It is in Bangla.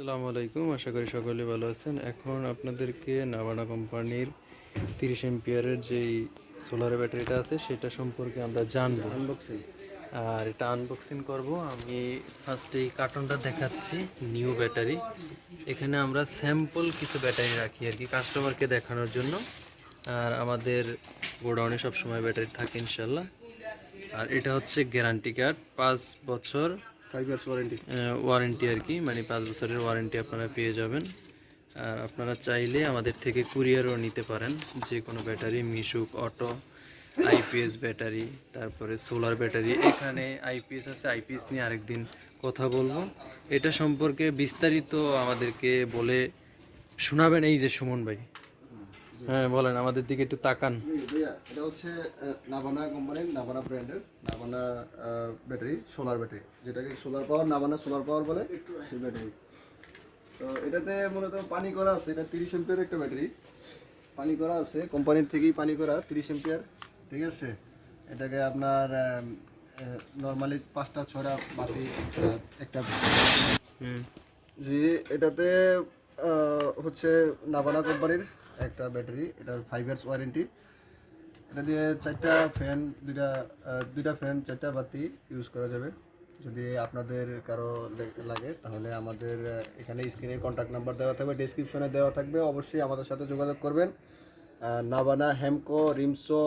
আসসালামু আলাইকুম আশা করি সকলে ভালো আছেন। এখন আপনাদেরকে নাভানা কোম্পানির তিরিশ এমপিয়ারের যেই সোলার ব্যাটারিটা আছে সেটা সম্পর্কে আমরা জানব। আনবক্সিং আর এটা আনবক্সিং করব। আমি ফার্স্টে এই কার্টনটা দেখাচ্ছি নিউ ব্যাটারি এখানে আমরা স্যাম্পল কিছু ব্যাটারি রাখি আর কি কাস্টমারকে দেখানোর জন্য। আর আমাদের গোডাউনে সবসময় ব্যাটারি থাকে ইনশাল্লাহ। আর এটা হচ্ছে গ্যারান্টি কার্ড পাঁচ বছর ওয়ারেন্টি আর কি মানে পাঁচ বছরের ওয়ারেন্টি আপনারা পেয়ে যাবেন। আর আপনারা চাইলে আমাদের থেকে কুরিয়ারও নিতে পারেন, যে কোনো battery, Mishuk, auto IPS battery, তারপরে সোলার ব্যাটারি, এখানে আইপিএস আছে আইপিএস নিয়ে আরেকদিন কথা বলব। এটা সম্পর্কে বিস্তারিত আমাদেরকে বলে শোনাবেন এই যে সুমন ভাই। হ্যাঁ বলেন আমাদের দিকে একটু তাকান। এটা হচ্ছে নাভানা কোম্পানির নাভানা ব্র্যান্ডের নাভানা ব্যাটারি সোলার ব্যাটারি যেটাকে solar power Navana solar power বলে সেই ব্যাটারি তো এটাতে মূলত পানি করা আছে এটা তিরিশ এমপিয়ার একটা ব্যাটারি পানি করা আছে কোম্পানির থেকেই পানি করা তিরিশ এমপিয়ার ঠিক আছে? এটাকে আপনার নর্মালি পাঁচটা ছটা বাতি একটা। জি এটাতে হচ্ছে নাভানা কোম্পানির একটা ব্যাটারি এটার ফাইভ ইয়ার্স ওয়ারেন্টি এটা দিয়ে চারটা ফ্যান দুইটা দুইটা ফ্যান চারটা বাতি ইউজ করা যাবে। যদি আপনাদের কারও লাগে, তাহলে আমাদের এখানে স্ক্রিনে কন্ট্যাক্ট নাম্বার দেওয়া থাকবে ডিসক্রিপশনে দেওয়া থাকবে। অবশ্যই আমাদের সাথে যোগাযোগ করবেন। নাভানা হেমকো রিমসো